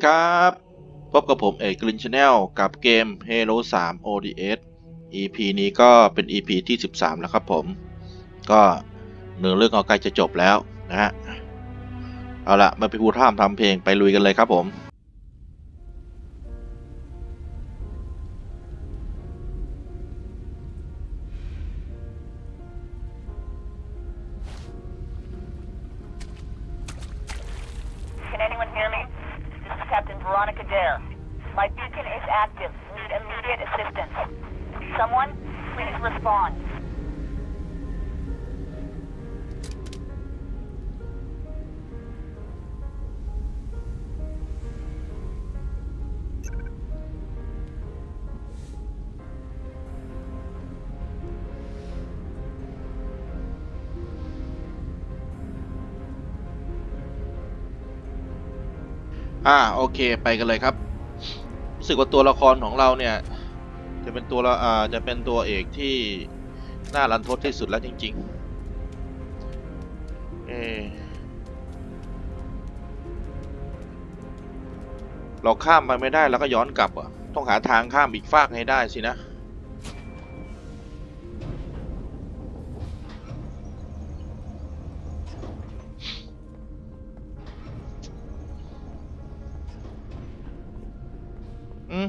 วัสดีครับ พบกับผมเอกกลินชาแนลกับเกม Halo 3 ODS EP นี้ก็เป็น EP ที่ 13 แล้วครับผม ก็เนื้อเรื่องก็ใกล้จะจบแล้วนะฮะ เอาละมาไปพูดท่ามทำเพลงไปลุยกันเลยครับผม อ่าโอเคไปกันเลยครับรู้สึกว่าตัวละครของเราเนี่ย จะเป็นตัวละอ่าจะเป็นตัวเอกที่น่ารันทดที่สุดแล้วจริง ๆ เอเราข้ามไปไม่ได้แล้วก็ย้อนกลับอะต้องหาทางข้ามอีกฟากให้ได้สินะ อืม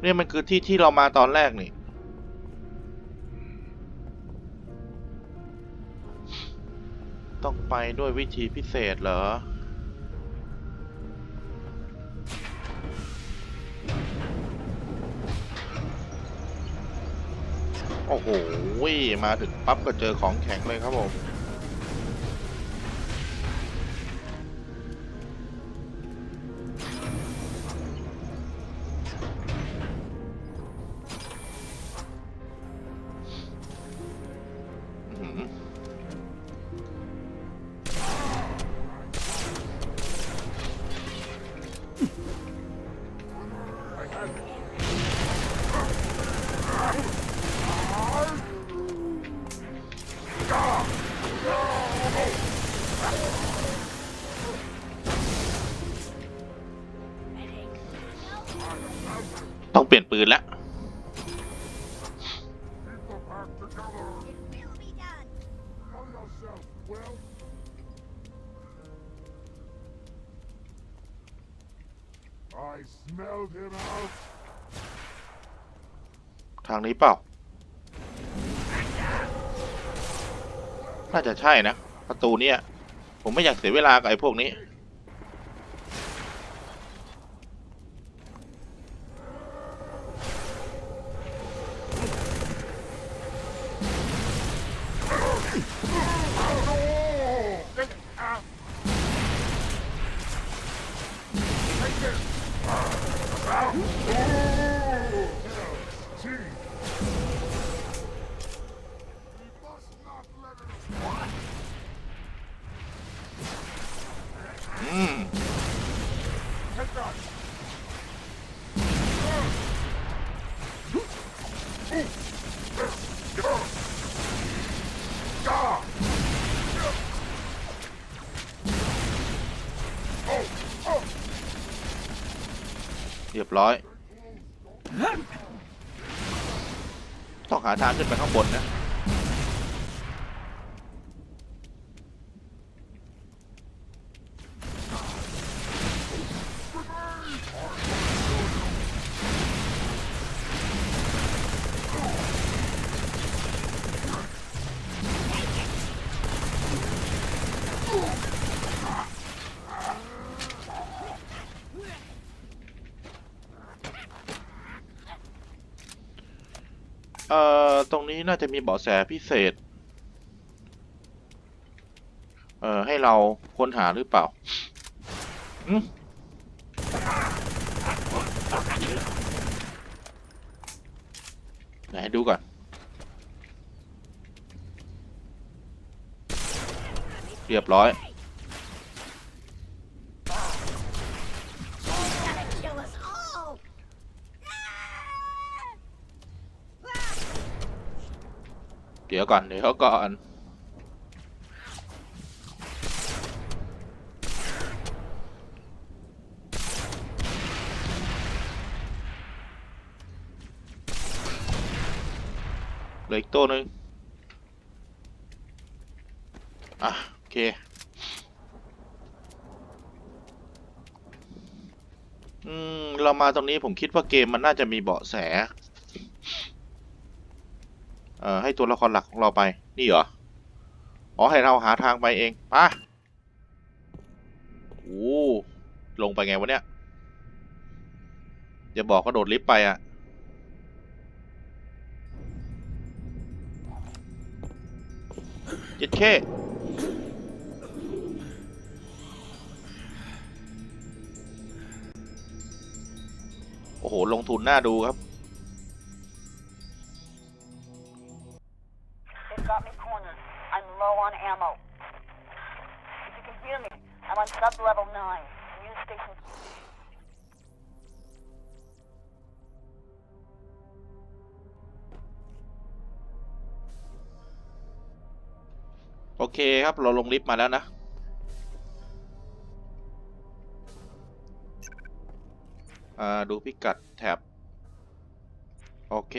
เนี่ยมันคือที่ที่เรามาตอนแรกนี่ ต้องไปด้วยวิธีพิเศษเหรอ โอ้โห มาถึงปั๊บก็เจอของแข็งเลยครับผม ต้องเปลี่ยนปืนแล้ว ทางนี้เปล่า น่าจะใช่นะ ประตูเนี่ย ผมไม่อยากเสียเวลากับไอ้พวกนี้ ยบร้อย ต้องหาทางขึ้นไปข้างบนนะ เอ่อ ตรง นี้น่าจะมีเบาะแสพิเศษ เอ่อ ให้เราค้นหาหรือเปล่าไหนดูก่อน เรียบร้อย เดี๋ยวก่อนเดี๋ยวก่อนเหลืออีกตัวหนึ่งอะโอเคอืมเรามาตรงนี้ผมคิดว่าเกมมันน่าจะมีเบาะแส เอ่อให้ตัวละครหลักของเราไป นี่เหรอ อ๋อให้เราหาทางไปเองไปะโอ้ลงไปไงวะเนี่ยอย่าบอกก็โดดลิฟต์ไปอะเจ็ดเคโอ้โห ลงทุนน่าดูครับ low on ammo. If you can hear me, I'm on sub-level 9. News station... โอเคครับ เราลงลิฟต์มาแล้วนะ อ่า ดูพิกัดแท็บ โอเค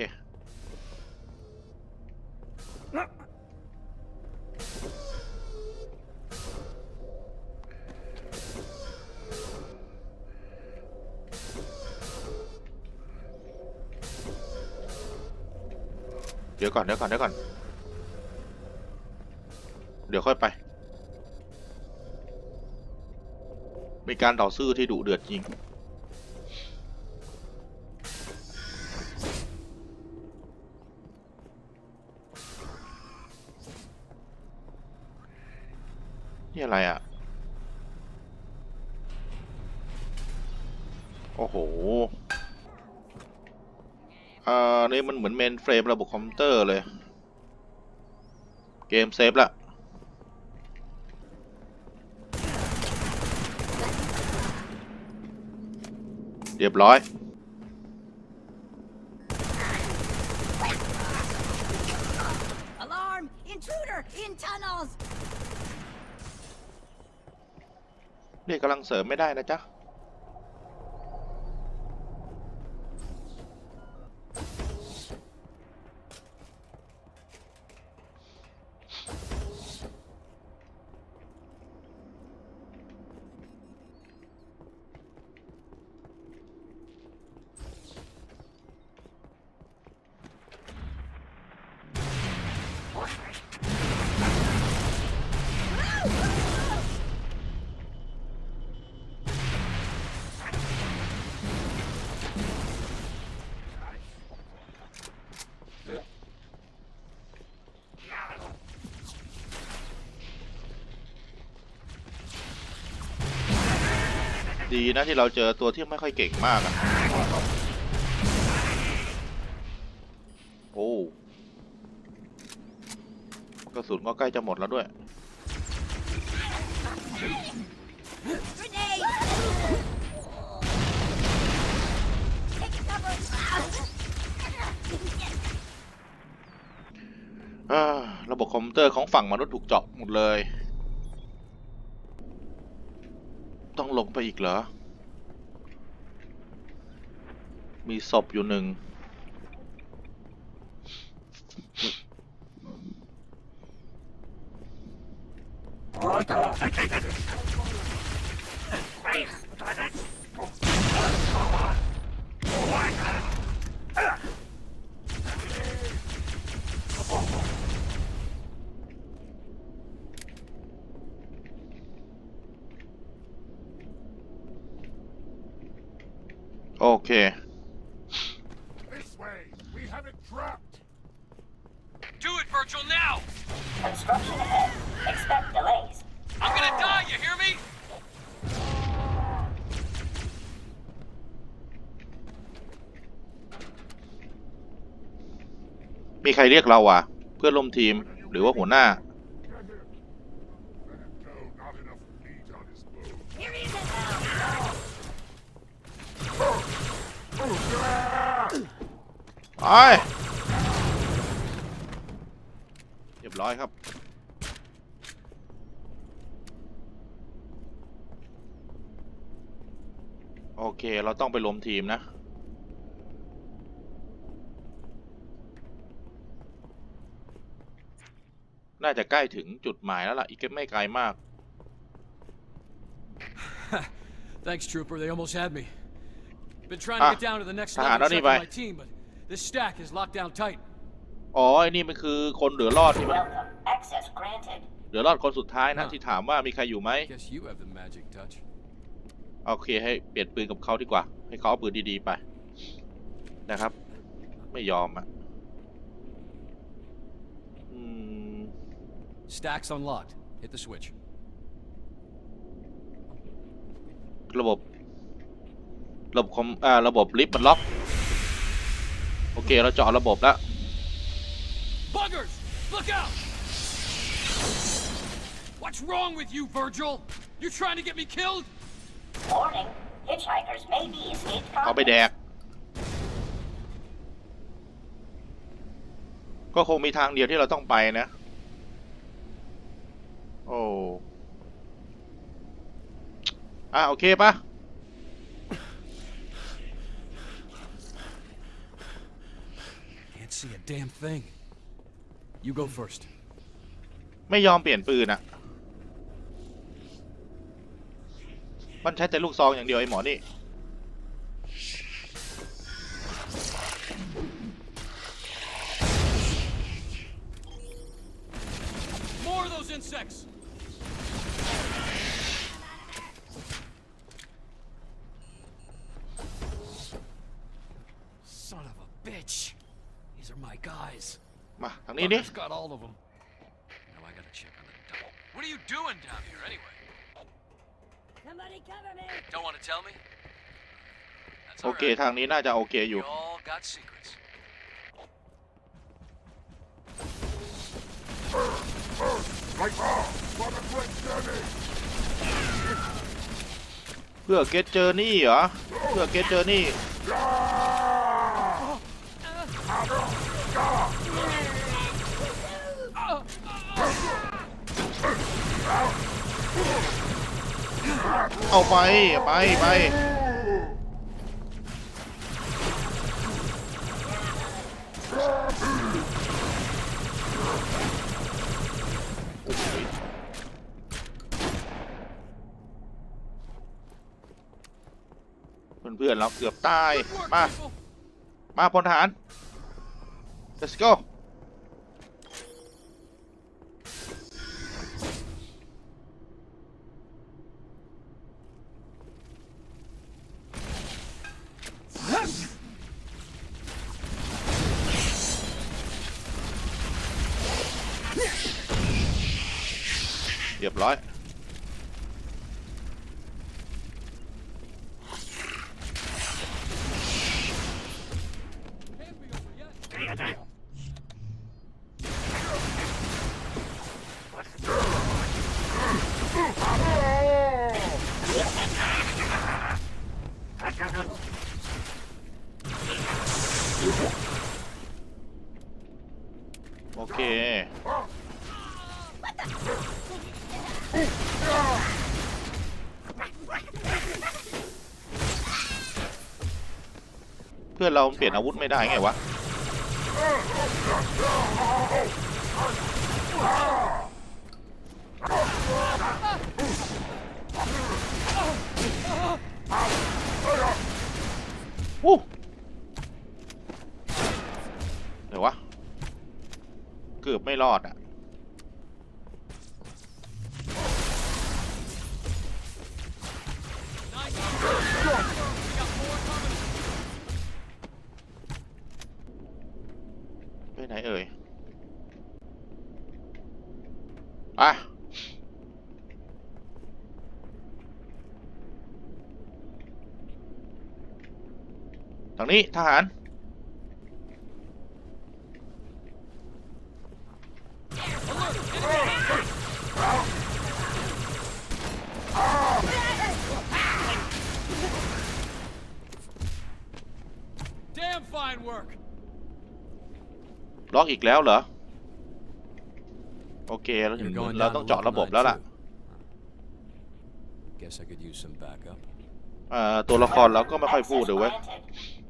ดี๋ยวก่อนเดี๋ยวก่อนเดี๋ยวก่อน เดี๋ยวค่อยไป มีการต่อสู้ที่ดุเดือดจริง เหมือนเมนเฟรมระบบคอมพิวเตอร์เลย เกมเซฟละเรียบร้อย Alarm! Intruder! In tunnels! เรียกกำลังเสริมไม่ได้นะจ๊ะ ดีนะที่เราเจอตัวที่ไม่ค่อยเก่งมากอะโอ้กระสุนก็ใกล้จะหมดแล้วด้วย ระบบคอมพิวเตอร์ของฝั่งมนุษย์ถูกเจาะหมดเลย ต้ ไปอีกเหรอ มีศพอยู่หนึ่ง โอเค This way! We have it trapped! Do it, Virgil, now! Construction ahead. Expect delays. I'm gonna die, you hear me? มีใครเรียกเราอ่ะ เพื่อนร่วมทีม หรือว่าหัวหน้า เรียบร้อยครับ โอเค เราต้องไปรวมทีมนะ น่าจะใกล้ถึงจุดหมายแล้วล่ะ อีกไม่ไกลมาก Thanks, Trooper. They almost had me. Been trying Ah, to get down to the next ah, level no to check need on by. my team, but this stack is locked down tight. อ๋อไอ้นี่มันคือคนเหลือรอดใช่ไหม Welcome. Access granted. เหลือรอดคนสุดท้ายนะอะที่ถามว่ามีใครอยู่ไหม Guess you have the magic touch. โอเคให้เปลี่ยนปืนกับเขาดีกว่า ให้เขาเอาปืนดีๆไป นะครับ ไม่ยอมอะอืม Stack's unlocked. Hit the switch. ระบบ ระบบคอมอ่าระบบลิฟต์มันล็อก โอเค เราเจาะระบบแล้ว Buggers! Look out! What's wrong with you, Virgil? You trying to get me killed? Warning. Hitchhikers may be escaped เอาไปแดก ก็คงมีทางเดียวที่เราต้องไปนะ โอ้ อะ โอเคปะ see a damn thing. You go first. ไม่ยอมเปลี่ยนปืนอะมันใช้แต่ลูกซองอย่างเดียวไอ้หมอนี่ More of those insects! มา ทางนี้นี่ Bugger's got all of them. Now I gotta check on the double. What are you doing down here anyway? Somebody cover me! Don't want to tell me? That's โอเค alright. ทางนี้น่าจะโอเคอยู่ We all got secrets. Right now, what a great journey! เพื่อเกตเจอร์นี่เหรอ เพื่อเกตเจอร์นี่ เ เอาไปไปไปเพื่อนๆเราเกือบตาย มา มาพลทหาร let's go เรียบร้อย Can't be over yet. โอเค เพื่อนเราเปลี่ยนอาวุธไม่ได้ไงวะ วู้เดี๋ยววะ เกือบไม่รอดอะ งนี้ทหาร Damn fine work. ล็อกอีกแล้วเหรอ โอเคเราถึง You're going เรา down ต้อง to เจาะ level ระบบ nine, แล้วล่ะ too. Guess I could use some backup. เอ่อตัวละครเราก็ไม่ค่อยพูดเลยเว้ย Granted.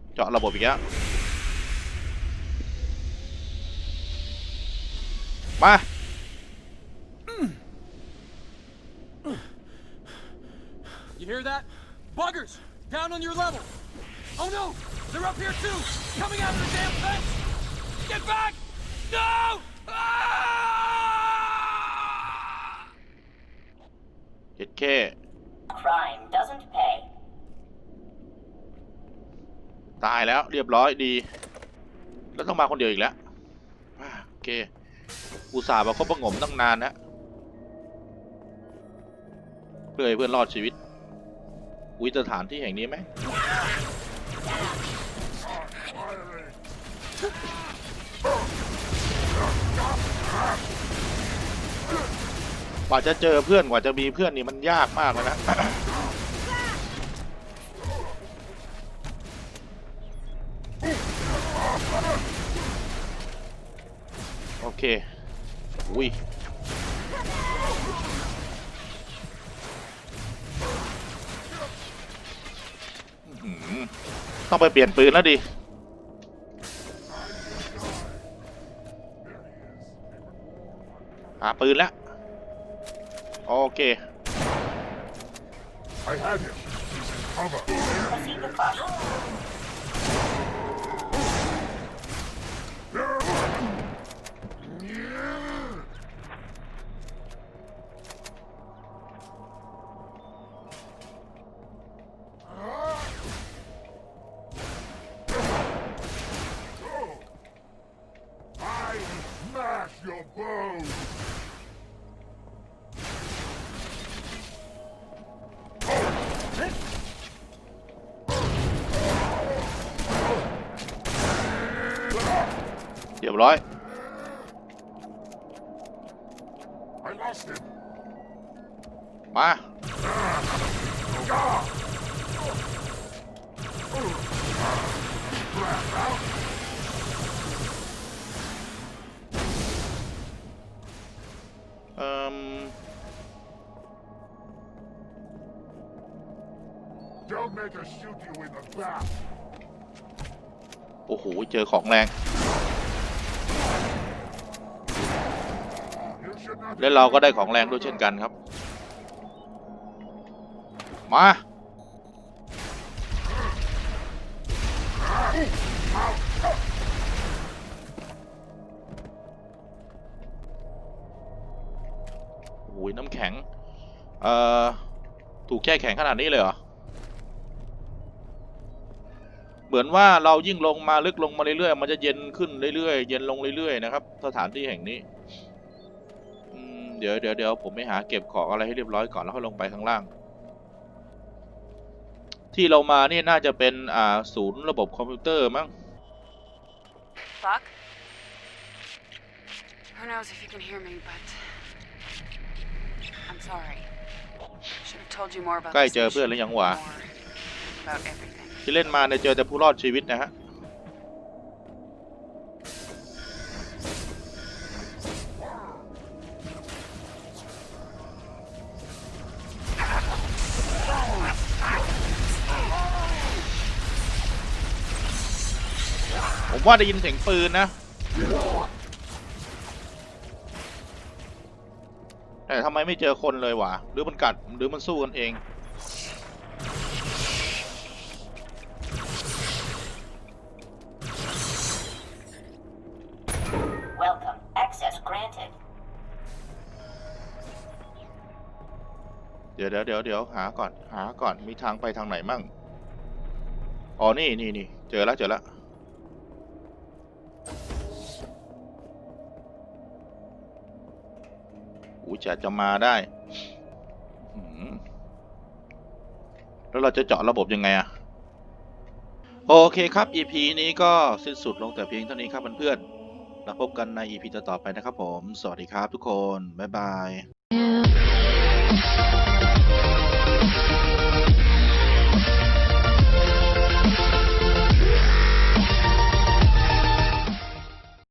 You hear that? Buggers! Down on your level! Oh no! They're up here too! Coming out of the damn fence! Get back! No! เจ็ดแค่ Crime doesn't pay. ตายแล้วเรียบร้อยดี แล้วต้องมาคนเดียวอีกแล้วโอเคอุตส่าห์มาคบประงมตั้งนานนะเพื่อให้เพื่อนรอดชีวิตอุ้ยสถานที่แห่งนี้ไหมกว่าจะเจอเพื่อนกว่าจะมีเพื่อนนี่มันยากมากเลยนะ เคอุ้ยอื้อหือต้องไปเปลี่ยนปืนแล้วดิหาปืนแล้ว โอเค I had him. He's in cover. รียบร้อย I lost him. มา เอ่ม Don't make us shoot you in the back. โอ้โห เจอของแรง และเราก็ได้ของแรงด้วยเช่นกันครับ มา โอ้ยน้ำแข็ง เอ่อ ถูกแช่แข็งขนาดนี้เลยเหรอ เหมือนว่าเรายิ่งลงมาลึกลงมาเรื่อยๆ มันจะเย็นขึ้นเรื่อยๆ เย็นลงเรื่อยๆ นะครับ สถานที่แห่งนี้ เดี๋ยวเดี๋ยวเดี๋ยวผมไปหาเก็บของอะไรให้เรียบร้อยก่อนแล้วค่อยลงไปข้างล่าง ที่เรามานี่น่าจะเป็นอ่าศูนย์ระบบคอมพิวเตอร์มั้ง Buck? Who knows if you can hear me, but I'm sorry. Should have told you more about ใกล้ this เจอเพื่อนหรือ mission, ยังวะ more about everything. ที่เล่นมาเนี่ยเจอแต่ผู้รอดชีวิตนะฮะ ผมว่าได้ยินเสียงปืนนะแต่ทำไมไม่เจอคนเลยวะหรือมันกัดหรือมันสู้กันเอง Welcome. Access granted. เดี๋ยวเดี๋ยวเดี๋ยวเดี๋ยวหาก่อนหาก่อนมีทางไปทางไหนมั่งอ๋อนี่นี่นี่เจอแล้วเจอแล้ว จะจะมาได้แล้วเราจะเจาะระบบยังไงอะโอเคครับ EP นี้ก็สิ้นสุดลงแต่เพียงเท่านี้ครับเพื่อนๆเราพบกันใน EP ต่อๆไปนะครับผม สวัสดีครับทุกคน บ๊ายบาย